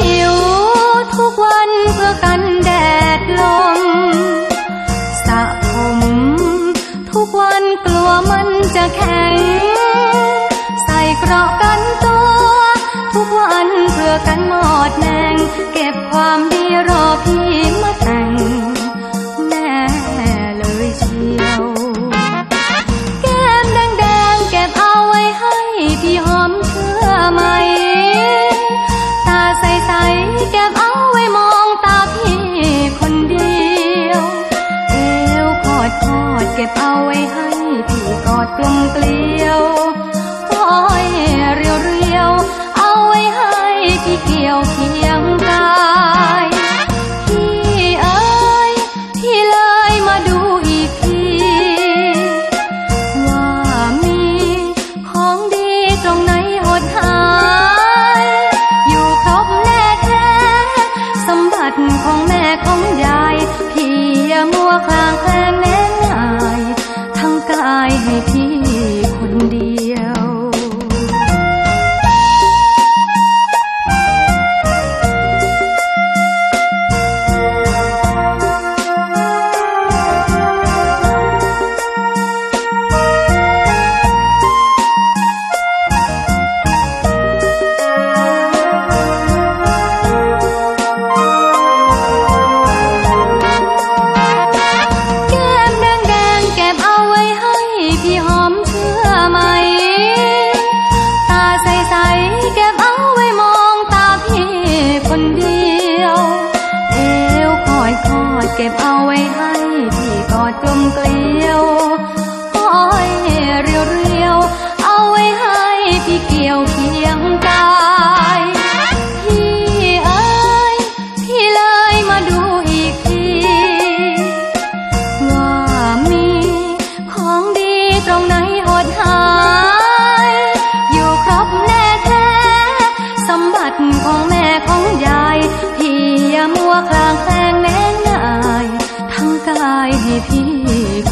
ผิวทุกวันเพื่อกันแดดลมสระผมทุกวันกลัวมันจะแข็ง ใส่เกราะกันตัว ทุกวันเพื่อกันหมอดแนงเก็บความดีรอพี่ ก็บเอาไว้ให้พี่กอดกลมเกลียวปล่อยเรียวเรียว เอาไว้ให้พี่เกี่ยวเคียงกายพี่เอ๋ยพี่เลยมาดูอีกทีว่ามีของดีตรงไหนหดหา เชื่อไหม ตาใสๆเก็บเอาไว้มองตาพี่คนเดียว เอวคอยคอยเก็บเอาไว้ให้พี่กอดกลมเกลียว ของแม่ของยายพี่ย่ามัวกลางแปลงแนงนายทั้งกายให้พี่